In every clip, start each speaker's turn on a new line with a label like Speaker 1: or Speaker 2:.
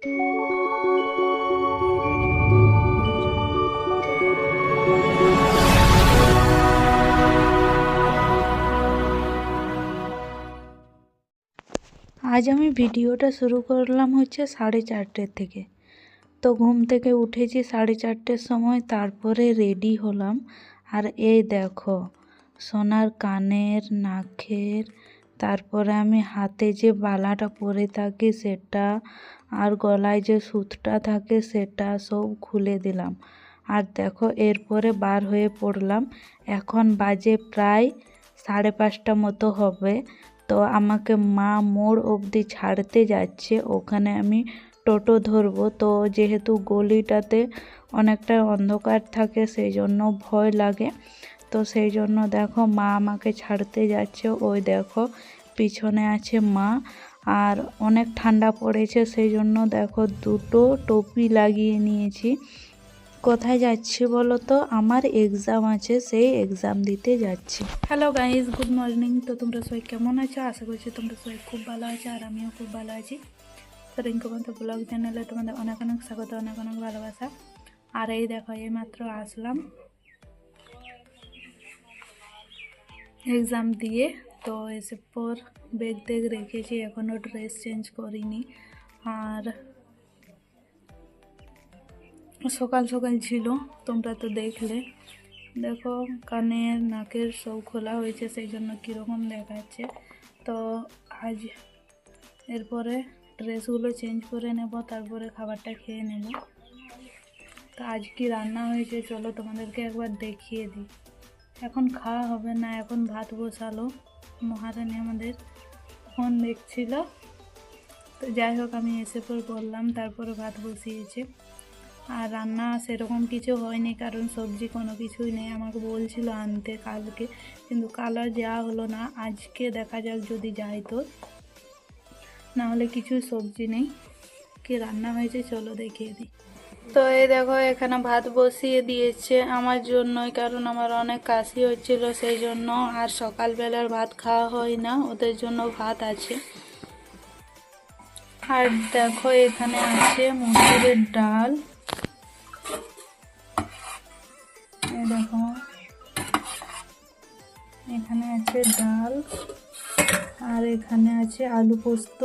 Speaker 1: আজ আমি ভিডিওটা শুরু করলাম হচ্ছে সাড়ে চারটের থেকে। তো ঘুম থেকে উঠেছি সাড়ে চারটের সময়, তারপরে রেডি হলাম। আর এই দেখো, সোনার কানের, নাকের তারপরে আমি হাতে যে বালাটা পরে থাকি সেটা আর গলায় যে সুতটা থাকে সেটা সব খুলে দিলাম। আর দেখো এরপরে বার হয়ে পড়লাম। এখন বাজে প্রায় সাড়ে পাঁচটা মতো হবে। তো আমাকে মা মোড় অবধি ছাড়তে যাচ্ছে। ওখানে আমি টোটো ধরবো। তো যেহেতু গলিটাতে অনেকটা অন্ধকার থাকে সেই জন্য ভয় লাগে। তো সেই জন্য দেখো মা আমাকে ছাড়তে যাচ্ছে। ওই দেখো পিছনে আছে মা আর অনেক ঠান্ডা পড়েছে, সেই জন্য দেখো দুটো টুপি লাগিয়ে নিয়েছি। কোথায় যাচ্ছি বলো তো? আমার এক্সাম আছে, সেই এক্সাম দিতে যাচ্ছি। হ্যালো গাইজ গুড মর্নিং তো তোমরা সবাই কেমন আছো? আশা করছি তোমরা সবাই খুব ভালো আছো আর আমিও খুব ভালো আছি। তো রিঙ্কু বন্ধু ব্লগ চ্যানেলে তোমাদের অনেক অনেক স্বাগত, অনেক অনেক ভালোবাসা। আর এই দেখো এই মাত্র আসলাম। এক্সাম দিয়ে, তো এসে পর ব্যাগ টেগ রেখেছি এখনও ড্রেস চেঞ্জ করিনি। আর সকাল সকাল ছিল, তোমরা তো দেখলে। দেখো কানের নাকের সব খোলা হয়েছে, সেই জন্য কীরকম দেখাচ্ছে। তো আজ এরপরে ড্রেসগুলো চেঞ্জ করে নেব, তারপরে খাবারটা খেয়ে নেব। তো আজ কি রান্না হয়েছে, চলো তোমাদেরকে একবার দেখিয়ে দিই। এখন খাওয়া হবে না, এখন ভাত বসালো মহারানী আমাদের। ফোন দেখছিল। তো যাই হোক, আমি এসে পর বললাম, তারপরে ভাত বসিয়েছে। আর রান্না সেরকম কিছু হয়নি, কারণ সবজি কোনো কিছুই নেই। আমাকে বলছিল আনতে কালকে, কিন্তু কাল আর যাওয়া হলো না। আজকে দেখা যাক যদি যাই তো। না হলে কিছুই সবজি নেই। কি রান্না হয়েছে, চলো দেখিয়ে দিই। তো এই দেখো, এখানে ভাত বসিয়ে দিয়েছে আমার জন্যই, কারণ আমার অনেক কাশি হচ্ছিল সেই জন্য। আর সকালবেলার ভাত খাওয়া হয় না, ওদের জন্য ভাত আছে। আর দেখো, এখানে আছে মুসুরের ডাল। দেখো, এখানে আছে ডাল, আর এখানে আছে আলু পোস্ত।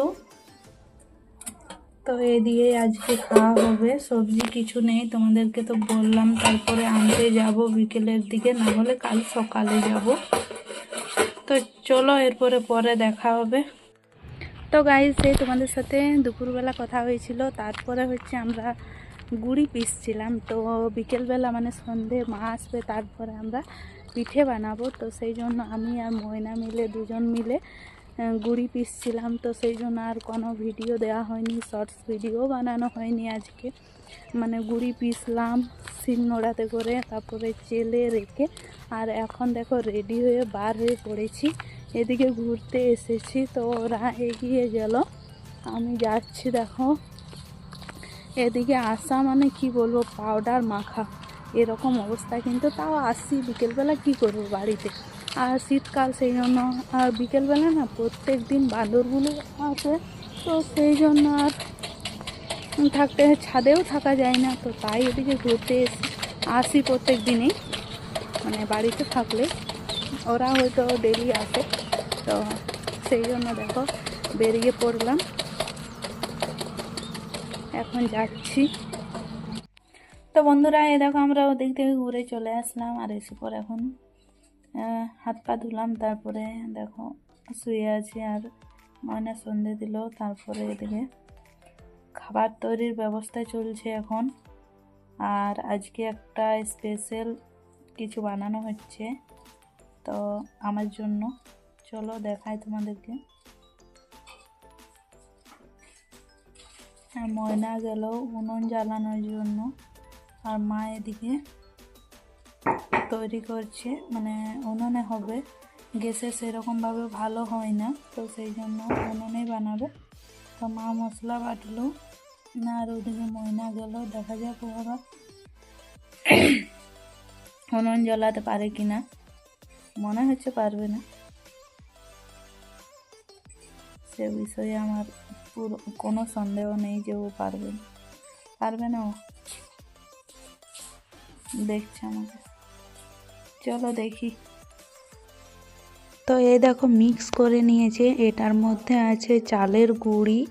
Speaker 1: তো এ দিয়ে আজকে খাওয়া হবে। সবজি কিছু নেই, তোমাদেরকে তো বললাম তারপরে আনতে যাব বিকেলের দিকে, না হলে কাল সকালে যাব। তো চলো এরপরে পরে দেখা হবে। তো গাইজ সেই তোমাদের সাথে দুপুরবেলা কথা হয়েছিল, তারপরে হচ্ছে আমরা গুড়ি পিসছিলাম। তো বিকেলবেলা মানে সন্ধে, মা আসবে, তারপরে আমরা পিঠে বানাবো। তো সেই জন্য আমি আর ময়না মিলে দুজন মিলে গুড়ি পিসছিলাম তো সেই জন্য আর কোনো ভিডিও দেওয়া হয়নি শর্টস ভিডিও বানানো হয়নি আজকে। মানে গুড়ি পিসলাম শিল নোড়াতে করে, তারপরে চেলে রেখে, আর এখন দেখো রেডি হয়ে বার হয়ে পড়েছি। এদিকে ঘুরতে এসেছি তো ওরা এগিয়ে গেল, আমি যাচ্ছি দেখো। এদিকে আসা মানে কি বলব পাউডার মাখা, এরকম অবস্থা। কিন্তু তাও আসছি বিকেলবেলা কি করব বাড়িতে? আর শীতকাল সেই জন্য আর বিকেলবেলা না প্রত্যেক দিন বাঁদরগুলো আসে তো সেই জন্য আর থাকতে ছাদেও থাকা যায় না। তো তাই এদিকে ঘুরতে আসি প্রত্যেক দিনেই মানে বাড়িতে থাকলে। ওরা হয়তো ডেলি আসে তো সেই জন্য দেখো বেরিয়ে পড়লাম। এখন যাচ্ছি। তো বন্ধুরা এ দেখো আমরা ওদিক থেকে ঘুরে চলে আসলাম আর এসে পর এখন। হাত পা ধুলাম, তারপরে দেখো শুয়ে আছি আর ময়না সন্ধে দিল, তারপরে এদিকে খাবার তৈরির ব্যবস্থা চলছে এখন। আর আজকে একটা স্পেশাল কিছু বানানো হচ্ছে, তো আমার জন্য। চলো দেখাই তোমাদেরকে। ময়না গেল উনুন জ্বালানোর জন্য, আর মা এদিকে তৈরি করছে মানে উনুনে হবে। গ্যাসে সেরকমভাবে ভালো হয় না, তো সেই জন্য উনুনেই বানাবে। তো মা মশলা বাটলো, না আর ওদিকে ময়না গেল। দেখা যাক ওরা উনুন জ্বালাতে পারে কি না মনে হচ্ছে পারবে না। সে বিষয়ে আমার পুরো কোনো সন্দেহ নেই যে ও পারবে। পারবে না ও। দেখছে আমাকে। চলো দেখি। তো এই দেখো মিক্স করে নিয়েছে। এটার মধ্যে আছে চালের গুঁড়ি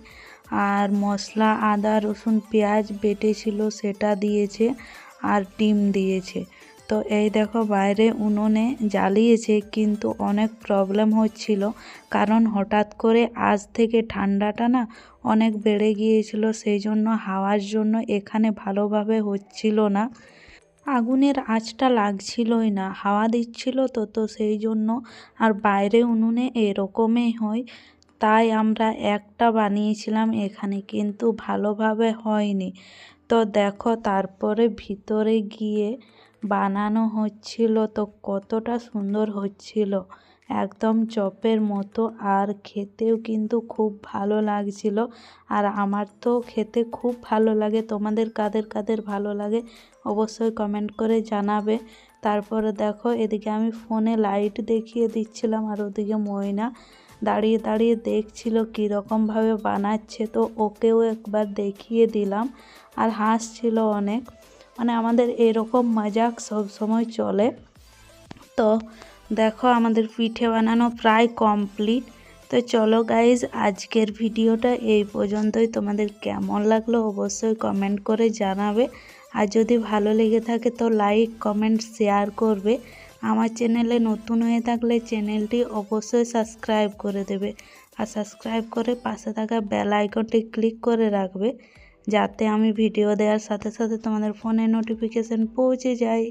Speaker 1: আর মশলা, আদা, রসুন, পেঁয়াজ বেটেছিল সেটা দিয়েছে আর ডিম দিয়েছে। তো এই দেখো বাইরে উনুনে জ্বালিয়েছে, কিন্তু অনেক প্রবলেম হচ্ছিল। কারণ হঠাৎ করে আজ থেকে ঠান্ডাটা না অনেক বেড়ে গিয়েছিল, সেই জন্য, হাওয়ার জন্য এখানে ভালোভাবে হচ্ছিল না। আগুনের আঁচটা লাগছিলই না, হাওয়া দিচ্ছিল তো তো সেই জন্য আর বাইরে উনুনে এরকমই হয়। তাই আমরা একটা বানিয়েছিলাম এখানে, কিন্তু ভালোভাবে হয়নি। তো দেখো তারপরে ভিতরে গিয়ে বানানো হচ্ছিল তো কতটা সুন্দর হচ্ছিল। একদম চপের মতো আর খেতেও কিন্তু খুব ভালো লাগছিল। আর আমার তো খেতে খুব ভালো লাগে, তোমাদের কাদের কাদের ভালো লাগে অবশ্যই কমেন্ট করে জানাবে। তারপরে দেখো, এদিকে আমি ফোনে লাইট দেখিয়ে দিচ্ছিলাম আর ওদিকে ময়না দাঁড়িয়ে দাঁড়িয়ে দেখছিল কীরকমভাবে বানাচ্ছে। তো ওকেও একবার দেখিয়ে দিলাম আর হাসছিল অনেক। মানে আমাদের এরকম মজাক সব সময় চলে। তো দেখো আমাদের পিঠে বানানো প্রায় কমপ্লিট তো চলো গাইজ আজকের ভিডিওটা এই পর্যন্তই। তোমাদের কেমন লাগল অবশ্যই কমেন্ট করে জানাবে। আর যদি ভালো লেগে থাকে তো লাইক কমেন্ট শেয়ার করবে। আমার চ্যানেলে নতুন হয়ে থাকলে চ্যানেলটি অবশ্যই সাবস্ক্রাইব করে দেবে। আর সাবস্ক্রাইব করে পাশে থাকা বেল আইকনটি ক্লিক করে রাখবে, যাতে আমি ভিডিও দেওয়ার সাথে সাথে তোমাদের ফোনে নোটিফিকেশান পৌঁছে যায়।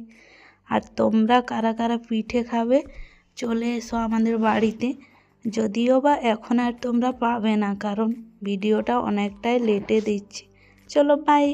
Speaker 1: আর তোমরা কারা কারা পিঠে খাবে চলে এসো আমাদের বাড়িতে। যদিও বা এখন আর তোমরা পাবে না, কারণ ভিডিওটা অনেকটাই লেটে দিচ্ছি। চলো বাই